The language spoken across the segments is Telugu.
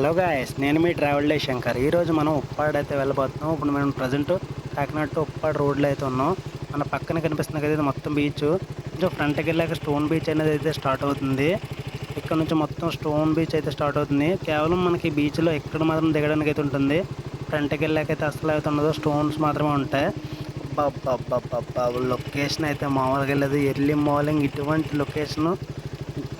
హలో గాయస్ నేను మీ ట్రావెల్ డే శంకర్. ఈరోజు మనం ఉప్పాడు అయితే వెళ్ళబోతున్నాం. ఇప్పుడు మనం ప్రజెంట్ కాకినాడ టు ఉప్పాడు రోడ్లో అయితే ఉన్నాం. మన పక్కన కనిపిస్తుంది కదా ఇది మొత్తం బీచ్. కొంచెం ఫ్రంట్కి వెళ్ళాక స్టోన్ బీచ్ అనేది అయితే స్టార్ట్ అవుతుంది. ఇక్కడ నుంచి మొత్తం స్టోన్ బీచ్ అయితే స్టార్ట్ అవుతుంది. కేవలం మనకి బీచ్లో ఎక్కడ మాత్రం దిగడానికి అయితే ఉంటుంది. ఫ్రంట్కి వెళ్ళాక అయితే అసలు అయితే ఉండదు. స్టోన్స్ మాత్రమే ఉంటాయి. బాబా లొకేషన్ అయితే మామూలుగా లేదు. ఎర్లీ మార్నింగ్ ఇటువంటి లొకేషన్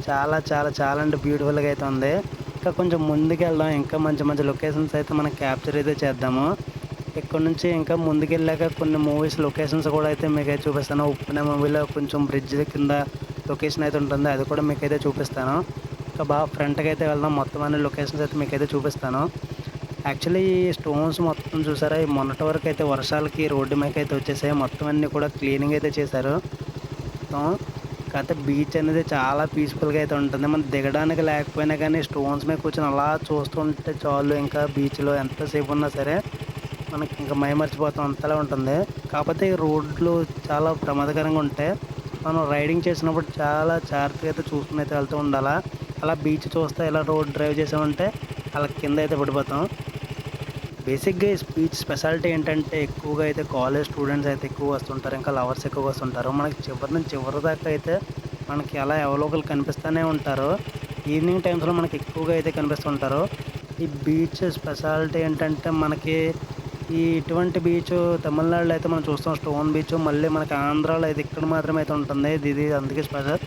చాలా చాలా చాలా అంటే బ్యూటిఫుల్గా అయితే ఉంది. ఇంకా కొంచెం ముందుకు వెళ్దాం ఇంకా మంచి మంచి లొకేషన్స్ అయితే మనం క్యాప్చర్ అయితే చేద్దాము. ఇక్కడ నుంచి ఇంకా ముందుకెళ్ళాక కొన్ని మూవీస్ లొకేషన్స్ కూడా అయితే మీకు అయితే చూపిస్తాను. ఉప్పునే మూవీలో కొంచెం బ్రిడ్జ్ కింద లొకేషన్ అయితే ఉంటుంది. అది కూడా మీకు అయితే చూపిస్తాను. ఇంకా బాగా ఫ్రంట్కి అయితే వెళ్దాం. మొత్తం అన్ని లొకేషన్స్ అయితే మీకు అయితే చూపిస్తాను. యాక్చువల్లీ ఈ స్టోన్స్ మొత్తం చూసారా? ఈ మొన్నటి వరకు అయితే వర్షాలకి రోడ్డు మీద అయితే వచ్చేసాయి. మొత్తం అన్నీ కూడా క్లీనింగ్ అయితే చేశారు. మొత్తం కాకపోతే బీచ్ అనేది చాలా పీస్ఫుల్గా అయితే ఉంటుంది. మనం దిగడానికి లేకపోయినా కానీ స్టోన్స్ మీద కూర్చొని అలా చూస్తుంటే చాలు ఇంకా బీచ్లో ఎంతసేపు ఉన్నా సరే మనకి ఇంకా మైమర్చిపోతాం అంతలా ఉంటుంది. కాకపోతే ఈ రోడ్లు చాలా ప్రమాదకరంగా ఉంటాయి మనం రైడింగ్ చేసినప్పుడు చాలా జాగ్రత్తగా అయితే చూసుకుని అయితే వెళ్తూ ఉండాలా. అలా బీచ్ చూస్తే ఇలా రోడ్ డ్రైవ్ చేసామంటే అలా కింద అయితే పడిపోతాం. బేసిక్గా ఈ స్పీచ్ స్పెషాలిటీ ఏంటంటే ఎక్కువగా అయితే కాలేజ్ స్టూడెంట్స్ అయితే ఎక్కువ వస్తుంటారు ఇంకా లవర్స్ ఎక్కువ వస్తుంటారు. మనకి చివరి నుంచి చివరి దాకా అయితే మనకి అలా ఎవరోకలు కనిపిస్తూనే ఉంటారు. ఈవినింగ్ టైమ్స్లో మనకి ఎక్కువగా అయితే కనిపిస్తుంటారు. ఈ బీచ్ స్పెషాలిటీ ఏంటంటే మనకి ఈ ఇటువంటి బీచ్ తమిళనాడులో అయితే మనం చూస్తాం. స్టోన్ బీచ్ మళ్ళీ మనకి ఆంధ్రాలో అయితే ఇక్కడ మాత్రమే అయితే ఉంటుంది. ఇది అందుకే స్పెషల్.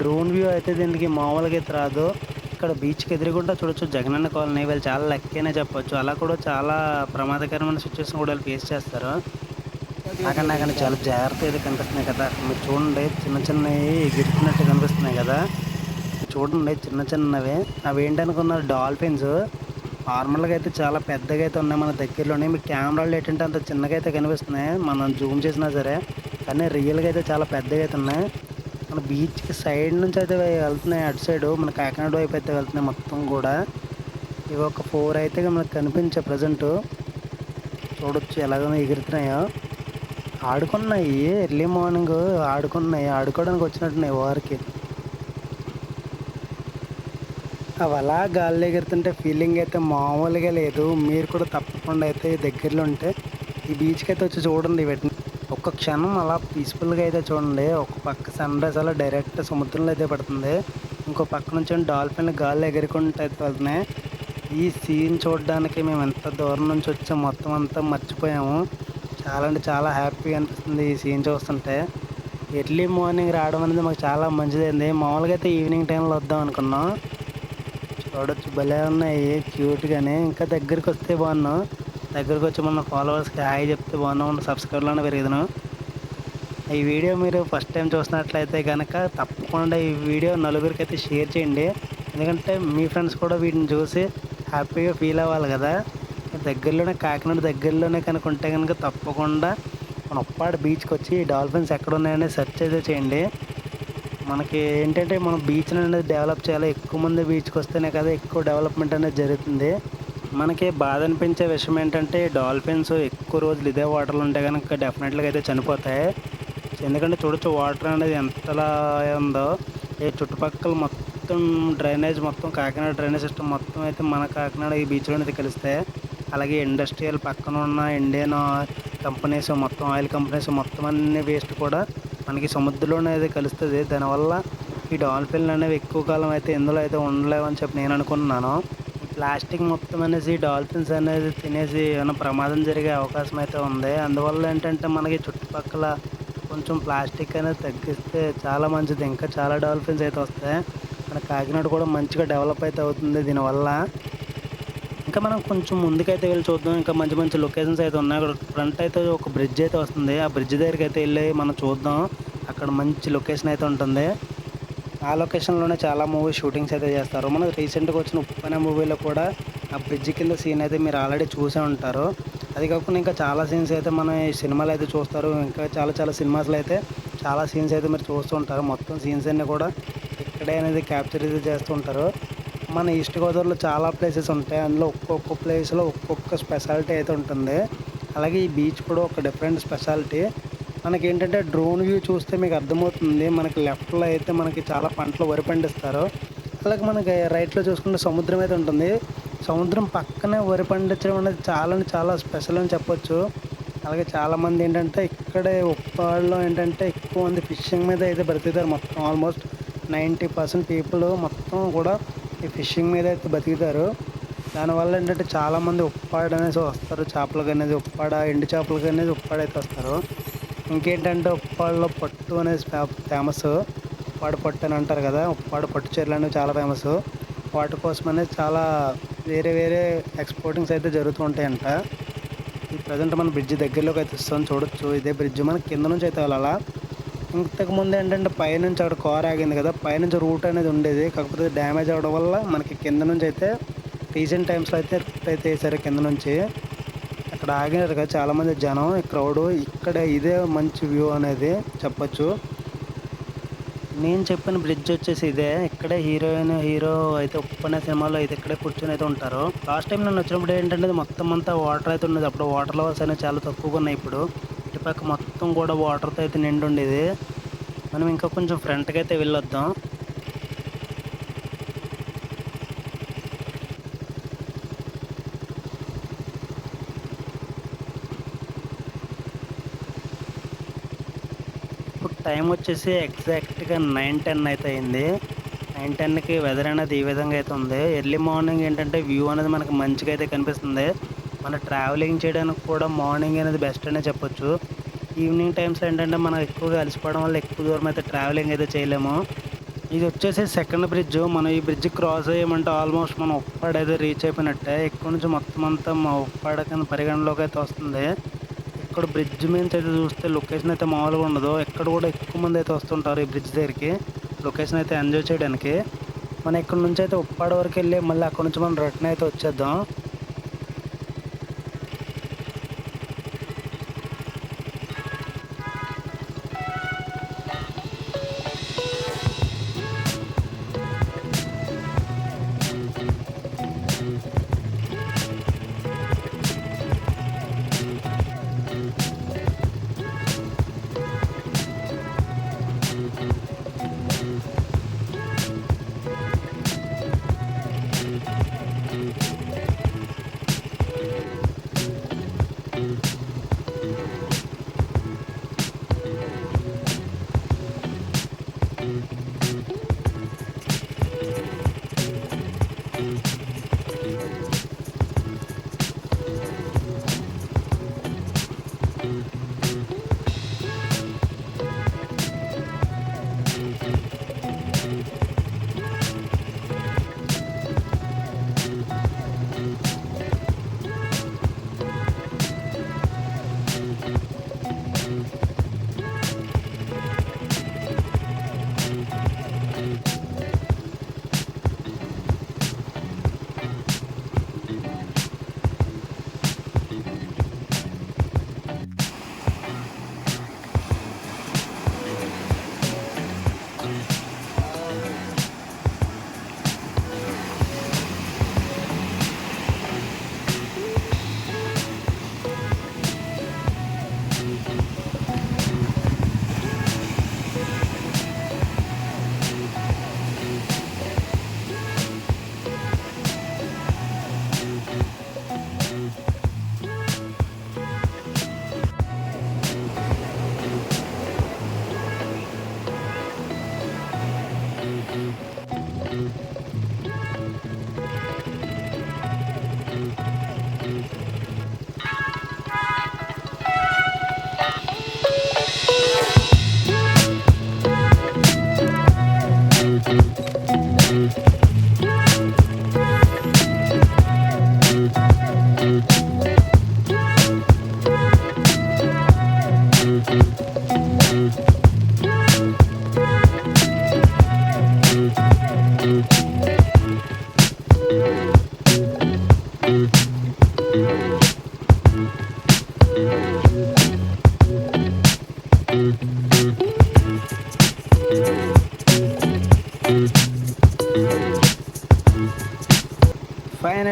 డ్రోన్ వ్యూ అయితే దీనికి మామూలుగా అయితే రాదు. ఇక్కడ బీచ్కి ఎదురుగుండా చూడొచ్చు. జగనన్న కాలనీ వీళ్ళు చాలా లక్కీనే చెప్పొచ్చు. అలా కూడా చాలా ప్రమాదకరమైన సిచ్యువేషన్ కూడా వీళ్ళు ఫేస్ చేస్తారు. అక్కడ నాకన్నా చాలా జాగ్రత్త అయితే కనిపిస్తున్నాయి కదా. మీరు చూడండి చిన్న చిన్నవి ఎగురుతున్నట్టు కనిపిస్తున్నాయి కదా. చూడండి చిన్న చిన్నవి. అవి ఏంటనుకున్నారు? డాల్ఫిన్స్. నార్మల్గా అయితే చాలా పెద్దగా అయితే ఉన్నాయి మన దగ్గరలోనే. మీ కెమెరాలు ఏంటంటే అంత చిన్నగా అయితే కనిపిస్తున్నాయి. మనం జూమ్ చేసినా సరే. కానీ రియల్గా అయితే చాలా పెద్దగా అయితే ఉన్నాయి. అక్కడ బీచ్కి సైడ్ నుంచి అయితే వెళ్తున్నాయి. అటు సైడు మన కాకినాడ వైపు అయితే వెళ్తున్నాయి మొత్తం కూడా. ఇవి ఒక ఫోర్ అయితే మనకు కనిపించే ప్రజెంట్ చూడొచ్చు ఎలాగో ఎగురుతున్నాయో. ఆడుకున్నాయి. Early morning ఆడుకున్నాయి. ఆడుకోవడానికి వచ్చినట్టున్నాయి వారికి. అవి అలా గాలి ఎగురుతుంటే ఫీలింగ్ అయితే మామూలుగా లేదు. మీరు కూడా తప్పకుండా అయితే దగ్గరలో ఉంటే ఈ బీచ్కి అయితే వచ్చి చూడండి వీటిని. ఒక్క క్షణం అలా పీస్ఫుల్గా అయితే చూడండి. ఒక పక్క సన్ రైజ్ అలా డైరెక్ట్ సముద్రంలో అయితే పడుతుంది. ఇంకో పక్క నుంచి డాల్ఫిన్ గాల్లో ఎగురుకుంటూ అయితే వెళ్తున్నాయి. ఈ సీన్ చూడడానికి మేము ఎంత దూరం నుంచి వచ్చాం మొత్తం అంతా మర్చిపోయాము. చాలా అంటే చాలా హ్యాపీగా అనిపిస్తుంది ఈ సీన్ చూస్తుంటే. ఎర్లీ మార్నింగ్ రావడం అనేది మాకు చాలా మంచిదైంది. మామూలుగా అయితే ఈవినింగ్ టైంలో వద్దాం అనుకున్నాం. చూడొచ్చు భలే ఉన్నాయి క్యూట్గానే. ఇంకా దగ్గరికి వస్తే బాగున్నాం. దగ్గరకు వచ్చి మన ఫాలోవర్స్కి హాయ్ చెప్తే బాగున్నాం సబ్స్క్రైబర్లను పెరిగిదాను. ఈ వీడియో మీరు ఫస్ట్ టైం చూసినట్లయితే కనుక తప్పకుండా ఈ వీడియో నలుగురికి అయితే షేర్ చేయండి. ఎందుకంటే మీ ఫ్రెండ్స్ కూడా వీటిని చూసి హ్యాపీగా ఫీల్ అవ్వాలి కదా. దగ్గరలోనే కాకినాడ దగ్గరలోనే కనుక ఉంటే కనుక తప్పకుండా మన ఉప్పాడు బీచ్కి వచ్చి డాల్ఫిన్స్ ఎక్కడ ఉన్నాయని సెర్చ్ అయితే చేయండి. మనకి ఏంటంటే మనం బీచ్ అనేది డెవలప్ చేయాలి. ఎక్కువ మంది బీచ్కి వస్తేనే కదా ఎక్కువ డెవలప్మెంట్ అనేది జరుగుతుంది. మనకి బాధ అనిపించే విషయం ఏంటంటే డాల్ఫిన్స్ ఎక్కువ రోజులు ఇదే వాటర్లో ఉంటే కనుక డెఫినెట్గా అయితే చనిపోతాయి. ఎందుకంటే చూడొచ్చు వాటర్ అనేది ఎంతలా ఉందో. ఈ చుట్టుపక్కల మొత్తం డ్రైనేజ్ మొత్తం కాకినాడ డ్రైనేజ్ సిస్టమ్ మొత్తం అయితే మన కాకినాడ ఈ బీచ్లో అయితే కలిస్తాయి అలాగే ఇండస్ట్రియల్ పక్కన ఉన్న ఇండియన్ కంపెనీస్ మొత్తం ఆయిల్ కంపెనీస్ మొత్తం అన్ని వేస్ట్ కూడా మనకి సముద్రంలోనే అయితే కలుస్తుంది. దానివల్ల ఈ డాల్ఫిన్లు అనేవి ఎక్కువ కాలం అయితే ఇందులో అయితే ఉండలేవని చెప్పి నేను అనుకుంటున్నాను. ప్లాస్టిక్ మొత్తం అనేసి డాల్ఫిన్స్ అనేది తినేసి ఏమైనా ప్రమాదం జరిగే అవకాశం అయితే ఉంది. అందువల్ల ఏంటంటే మనకి చుట్టుపక్కల కొంచెం ప్లాస్టిక్ అనేది తగ్గిస్తే చాలా మంచిది. ఇంకా చాలా డాల్ఫిన్స్ అయితే వస్తాయి. మన కాకినాడ కూడా మంచిగా డెవలప్ అయితే అవుతుంది దీనివల్ల. ఇంకా మనం కొంచెం ముందుకైతే వెళ్ళి చూద్దాం. ఇంకా మంచి మంచి లొకేషన్స్ అయితే ఉన్నాయి. అక్కడ ఫ్రంట్ అయితే ఒక బ్రిడ్జ్ అయితే వస్తుంది. ఆ బ్రిడ్జ్ దగ్గరికి అయితే వెళ్ళి మనం చూద్దాం. అక్కడ మంచి లొకేషన్ అయితే ఉంటుంది. ఆ లొకేషన్లోనే చాలా మూవీ షూటింగ్స్ అయితే చేస్తారు. మన రీసెంట్గా వచ్చిన ఉప్పనే మూవీలో కూడా ఆ బ్రిడ్జ్ కింద సీన్ అయితే మీరు ఆల్రెడీ చూసే ఉంటారు. అది కాకుండా ఇంకా చాలా సీన్స్ అయితే మనం ఈ సినిమాలు అయితే చూస్తారు. ఇంకా చాలా చాలా సినిమాస్లో అయితే చాలా సీన్స్ అయితే మీరు చూస్తూ ఉంటారు. మొత్తం సీన్స్ అన్నీ కూడా ఇక్కడే అనేది క్యాప్చర్ అయితే చేస్తూ ఉంటారు. మన ఈస్ట్ గోదావరిలో చాలా ప్లేసెస్ ఉంటాయి. అందులో ఒక్కొక్క ప్లేస్లో ఒక్కొక్క స్పెషాలిటీ అయితే ఉంటుంది. అలాగే ఈ బీచ్ కూడా ఒక డిఫరెంట్ స్పెషాలిటీ. మనకి ఏంటంటే డ్రోన్ వ్యూ చూస్తే మీకు అర్థమవుతుంది మనకి లెఫ్ట్లో అయితే మనకి చాలా పంటలు వరి పండిస్తారు. అలాగే మనకి రైట్లో చూసుకుంటే సముద్రం అయితే ఉంటుంది. సముద్రం పక్కనే వరి పండించడం అనేది చాలా చాలా స్పెషల్ అని చెప్పొచ్చు. అలాగే చాలామంది ఏంటంటే ఇక్కడే ఉప్పాడలో ఏంటంటే ఎక్కువ మంది ఫిషింగ్ మీద అయితే బ్రతుకుతారు. మొత్తం ఆల్మోస్ట్ నైంటీ పర్సెంట్ పీపుల్ మొత్తం కూడా ఈ ఫిషింగ్ మీద అయితే బతుకుతారు దానివల్ల ఏంటంటే చాలామంది ఉప్పాడ అనేసి వస్తారు. చేపలకు అనేది ఉప్పాడ ఎండు చేపలకు అనేది ఉప్పాడ అయితే వస్తారు. ఇంకేంటంటే ఉప్పాడలో పట్టు అనేది ఫేమస్. ఉప్పాడు పట్టు అని అంటారు కదా ఉప్పాడు పట్టు చీరలు అనేవి చాలా ఫేమస్. వాటి కోసం అనేది చాలా వేరే వేరే ఎక్స్పోర్టింగ్స్ అయితే జరుగుతూ ఉంటాయంట. ఈ ప్రజెంట్ మన బ్రిడ్జ్ దగ్గరలోకి అయితే ఇస్తాం చూడొచ్చు. ఇదే బ్రిడ్జ్ మన కింద నుంచి అయితే వెళ్ళాలా. ఇంతకుముందు ఏంటంటే పైనుంచి అక్కడ కార్ ఆగింది కదా పైనుంచి రూట్ అనేది ఉండేది. కాకపోతే డ్యామేజ్ అవ్వడం వల్ల మనకి కింద నుంచి అయితే రీసెంట్ టైమ్స్లో అయితే రూట్ అయితే వేసారు కింద నుంచి. ఇక్కడ ఆగినారు కదా చాలామంది జనం క్రౌడ్ ఇక్కడ ఇదే మంచి వ్యూ అనేది చెప్పొచ్చు. నేను చెప్పిన బ్రిడ్జ్ వచ్చేసి ఇదే. ఇక్కడే హీరోయిన్ హీరో అయితే ఉప్పనే సినిమాలో అయితే ఇక్కడే కూర్చొని అయితే ఉంటారు. లాస్ట్ టైం నేను వచ్చినప్పుడు ఏంటంటే మొత్తం అంతా వాటర్ అయితే ఉండేది. అప్పుడు వాటర్ లెవెల్స్ అనేవి చాలా తక్కువగా ఉన్నాయి ఇప్పుడు. ఇటుపక్క మొత్తం కూడా వాటర్తో అయితే నిండి ఉండేది. మనం ఇంకా కొంచెం ఫ్రంట్కి అయితే వెళ్ళొద్దాం. టైం వచ్చేసి ఎగ్జాక్ట్గా నైన్ టెన్ అయితే అయింది. నైన్ టెన్కి వెదర్ అనేది ఈ విధంగా అయితే ఉంది. ఎర్లీ మార్నింగ్ ఏంటంటే వ్యూ అనేది మనకి మంచిగా అయితే కనిపిస్తుంది. మన ట్రావెలింగ్ చేయడానికి కూడా మార్నింగ్ అనేది బెస్ట్ అనే చెప్పొచ్చు. ఈవినింగ్ టైమ్స్ ఏంటంటే మనం ఎక్కువగా అలసిపోవడం వల్ల ఎక్కువ దూరం అయితే ట్రావెలింగ్ అయితే చేయలేము. ఇది వచ్చేసి సెకండ్ బ్రిడ్జ్. మనం ఈ బ్రిడ్జ్ క్రాస్ అయ్యామంటే ఆల్మోస్ట్ మనం ఉప్పాడ అయితే రీచ్ అయిపోయినట్టే. ఇక్కడ నుంచి మొత్తం అంతా మా ఉప్పాడ కింద పరిగణలోకి అయితే వస్తుంది. ఇక్కడ బ్రిడ్జ్ మీద అయితే చూస్తే లొకేషన్ అయితే మామూలుగా ఉండదు. ఎక్కడ కూడా ఎక్కువ మంది అయితే వస్తుంటారు ఈ బ్రిడ్జ్ దగ్గరికి. లొకేషన్ అయితే ఎంజాయ్ చేయడానికి. మనం ఇక్కడ నుంచి అయితే ఉప్పాడ వరకు వెళ్ళి మళ్ళీ అక్కడ నుంచి మనం రిటర్న్ అయితే వచ్చేద్దాం.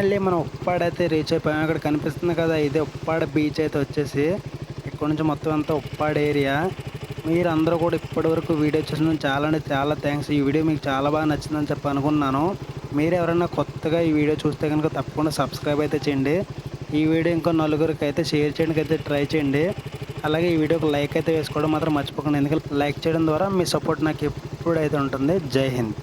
ఫైనల్లీ మనం ఉప్పాడ అయితే రీచ్ అయిపోయాం. ఇక్కడ కనిపిస్తుంది కదా ఇదే ఉప్పాడ బీచ్ అయితే వచ్చేసి. ఇక్కడ నుంచి మొత్తం అంతా ఉప్పాడ ఏరియా మీరు అందరూ కూడా ఇప్పటివరకు వీడియో చూసిన చాలా అంటే చాలా థ్యాంక్స్ ఈ వీడియో మీకు చాలా బాగా నచ్చిందని చెప్పి అనుకున్నాను. మీరు ఎవరైనా కొత్తగా ఈ వీడియో చూస్తే కనుక తప్పకుండా సబ్స్క్రైబ్ అయితే చేయండి. ఈ వీడియో ఇంకో నలుగురికి అయితే షేర్ చేయడానికి అయితే ట్రై చేయండి. అలాగే ఈ వీడియోకి లైక్ అయితే వేసుకోవడం మాత్రం మర్చిపోకండి. ఎందుకంటే లైక్ చేయడం ద్వారా మీ సపోర్ట్ నాకు ఎప్పుడైతే ఉంటుంది. జై హింద్.